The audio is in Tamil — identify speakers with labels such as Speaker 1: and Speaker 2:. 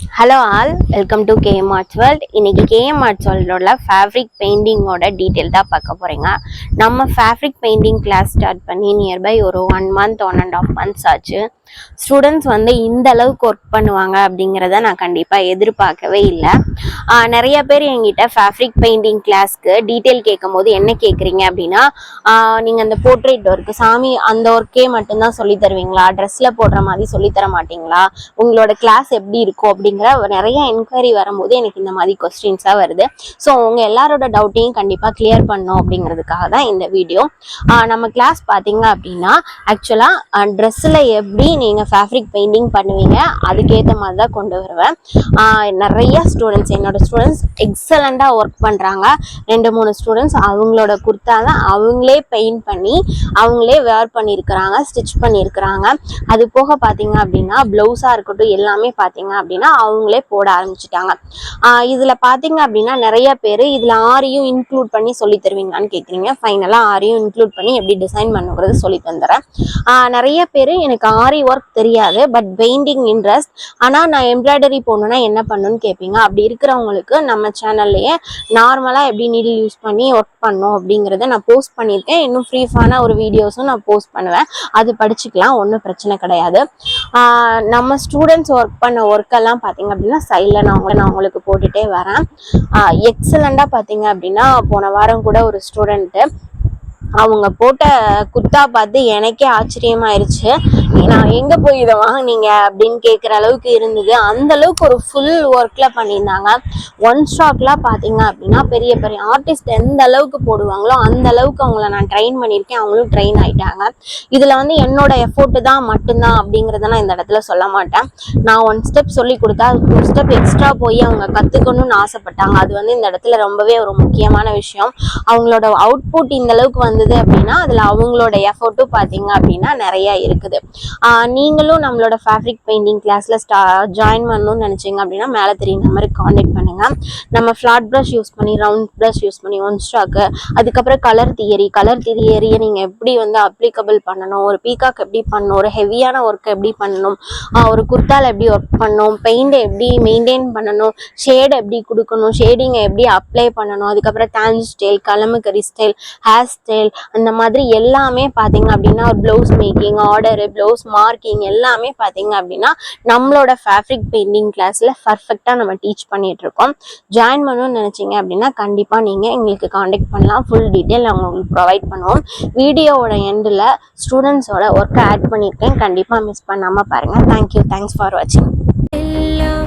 Speaker 1: Hello all welcome to KM arts world இன்னைக்கு கேஎம் ஆர்ட்ஸ் வேர்ல்டோட ஃபேப்ரிக் பெயிண்டிங்கோட டீட்டெயில் தான் பார்க்க போறீங்க. நம்ம ஃபேப்ரிக் பெயிண்டிங் கிளாஸ் ஸ்டார்ட் பண்ணி நியர்பை ஒரு one month one and half months ஆச்சு. ஸ்டூடெண்ட்ஸ் வந்து இந்த அளவுக்கு ஒர்க் பண்ணுவாங்க அப்படிங்கிறத நான் கண்டிப்பாக எதிர்பார்க்கவே இல்லை. நிறைய பேர் என்கிட்ட ஃபேப்ரிக் பெயிண்டிங் கிளாஸ்க்கு டீட்டெயில் கேட்கும் போது என்ன கேட்குறீங்க அப்படின்னா நீங்கள் அந்த போர்ட்ரேட் ஒர்க்கு சாமி அந்த ஒர்க்கே மட்டும்தான் சொல்லி தருவீங்களா? ட்ரெஸ்ஸில் போடுற மாதிரி சொல்லி தர மாட்டீங்களா? உங்களோட கிளாஸ் எப்படி இருக்கும் அப்படிங்கிற நிறைய என்கொயரி வரும்போது எனக்கு இந்த மாதிரி கொஸ்டின்ஸாக வருது. ஸோ உங்கள் எல்லாரோட டவுட்டையும் கண்டிப்பாக கிளியர் பண்ணும் அப்படிங்கிறதுக்காக தான் இந்த வீடியோ நம்ம கிளாஸ் பார்த்தீங்க அப்படின்னா ஆக்சுவலாக ட்ரெஸ்ஸில் எப்படி நீங்கள் ஃபேப்ரிக் பெயிண்டிங் பண்ணுவீங்க அதுக்கேற்ற மாதிரி தான் கொண்டு வருவேன். நிறைய ஸ்டூடெண்ட்ஸ் என்னோட ஸ்டூடெண்ட்ஸ் எக்ஸலண்ட்டாக ஒர்க் பண்ணுறாங்க ரெண்டு மூணு ஸ்டூடெண்ட்ஸ் அவங்களோட குர்த்தாவை அவங்களே பெயிண்ட் பண்ணி அவங்களே வேர் பண்ணியிருக்கிறாங்க ஸ்டிச் பண்ணியிருக்கிறாங்க. அது போக பார்த்தீங்க அப்படின்னா ப்ளவுஸாக இருக்கட்டும் எல்லாமே பார்த்தீங்க அப்படின்னா அவங்களே போட ஆரம்பிச்சிட்டாங்க. இதில் பார்த்தீங்க அப்படின்னா நிறைய பேர் இதில் ஆரியும் இன்க்ளூட் பண்ணி சொல்லி தருவீங்களான்னு கேட்குறீங்க ஃபைனலாக ஆரியும் இன்க்ளூட் பண்ணி எப்படி டிசைன் பண்ணுங்கிறது சொல்லி தந்துடுறேன் நிறைய பேர் எனக்கு ஆரி ஒர்க் தெரியாது பட் பெயிண்டிங் இன்ட்ரெஸ்ட் ஆனால் நான் எம்ப்ராய்டரி போடணுன்னா என்ன பண்ணணும்னு கேட்பீங்க அப்படி இருக்கிறவங்களுக்கு நம்ம சேனல்லையே நார்மலாக எப்படி நீடில் யூஸ் பண்ணி ஒர்க் பண்ணும் அப்படிங்கிறத நான் போஸ்ட் பண்ணியிருக்கேன். இன்னும் ஃப்ரீஃபான ஒரு வீடியோஸும் நான் போஸ்ட் பண்ணுவேன். அது படிச்சுக்கலாம் ஒன்றும் பிரச்சனை கிடையாது. நம்ம ஸ்டூடெண்ட்ஸ் ஒர்க் பண்ண ஒர்க்கெல்லாம் பார்த்தீங்க அப்படின்னா சைடில் நான் உங்களை நான் உங்களுக்கு போட்டுகிட்டே வரேன். எக்ஸலண்ட்டாக பார்த்தீங்க அப்படின்னா போன வாரம் கூட ஒரு ஸ்டூடெண்ட்டு அவங்க போட்ட குர்த்தா பார்த்து எனக்கே ஆச்சரியமாயிருச்சு. நான் எங்க போய் இதை வாங்கினீங்க அப்படின்னு கேட்குற அளவுக்கு இருந்தது. அந்த அளவுக்கு ஒரு ஃபுல் ஒர்க்ல பண்ணியிருந்தாங்க. ஒன் ஸ்டாக்லாம் பார்த்தீங்க அப்படின்னா பெரிய பெரிய ஆர்டிஸ்ட் எந்த அளவுக்கு போடுவாங்களோ அந்த அளவுக்கு அவங்கள நான் ட்ரெயின் பண்ணியிருக்கேன். அவங்களும் ட்ரெயின் ஆயிட்டாங்க. இதுல வந்து என்னோட எஃபோர்ட்டு தான் மட்டும்தான் அப்படிங்கிறத நான் இந்த இடத்துல சொல்ல மாட்டேன். நான் ஒன் ஸ்டெப் சொல்லி கொடுத்தா அதுக்கு ஒரு ஸ்டெப் எக்ஸ்ட்ரா போய் அவங்க கத்துக்கணும்னு ஆசைப்பட்டாங்க. அது வந்து இந்த இடத்துல ரொம்பவே ஒரு முக்கியமான விஷயம். அவங்களோட அவுட்புட் இந்த அளவுக்கு இருந்தது அப்படின்னா அதில் அவங்களோட எஃபோர்ட்டும் பார்த்தீங்க அப்படின்னா நிறைய இருக்குது. நீங்களும் நம்மளோட ஃபேப்ரிக் பெயிண்டிங் கிளாஸில் ஸ்டா ஜாயின் பண்ணணும்னு நினச்சிங்க அப்படின்னா மேலே தெரியும் நம்பருக்கு காண்டாக்ட் பண்ணுங்கள் நம்ம ஃப்ளாட் ப்ரஷ் யூஸ் பண்ணி ரவுண்ட் ப்ரஷ் யூஸ் பண்ணி ஒன் ஸ்டாக்கு அதுக்கப்புறம் கலர் தியரி கலர் தியரியை நீங்கள் எப்படி வந்து அப்ளிகபிள் பண்ணணும் ஒரு பீகாக் எப்படி பண்ணணும் ஒரு ஹெவியான ஒர்க்கை எப்படி பண்ணணும் ஒரு குர்த்தாவில் எப்படி ஒர்க் பண்ணணும் பெயிண்டை எப்படி மெயின்டைன் பண்ணணும் ஷேட் எப்படி கொடுக்கணும் ஷேடிங்கை எப்படி அப்ளை பண்ணணும் அதுக்கப்புறம் Thanji style Kalamkari style hair style அந்த மாதிரி எல்லாமே பார்த்தீங்க அப்படின்னா ஒரு blouse making order blouse marking எல்லாமே பார்த்தீங்க அப்படின்னா நம்மளோட ஃபேப்ரிக் பெயிண்டிங் கிளாஸில் பர்ஃபெக்டாக நம்ம டீச் பண்ணிட்டு இருக்கோம். ஜாயின் பண்ணணும்னு நினச்சிங்க அப்படின்னா கண்டிப்பாக நீங்கள் எங்களுக்கு காண்டாக்ட் பண்ணலாம். ஃபுல் டீட்டெயில் நாங்கள் உங்களுக்கு ப்ரொவைட் பண்ணுவோம். வீடியோவோட எண்டில் ஸ்டூடெண்ட்ஸோட ஒர்க்கை ஆட் பண்ணியிருக்கேன் கண்டிப்பாக மிஸ் பண்ணாமல் பாருங்கள் தேங்க்யூ தேங்க்ஸ் ஃபார் வாட்சிங்
Speaker 2: எல்லாம்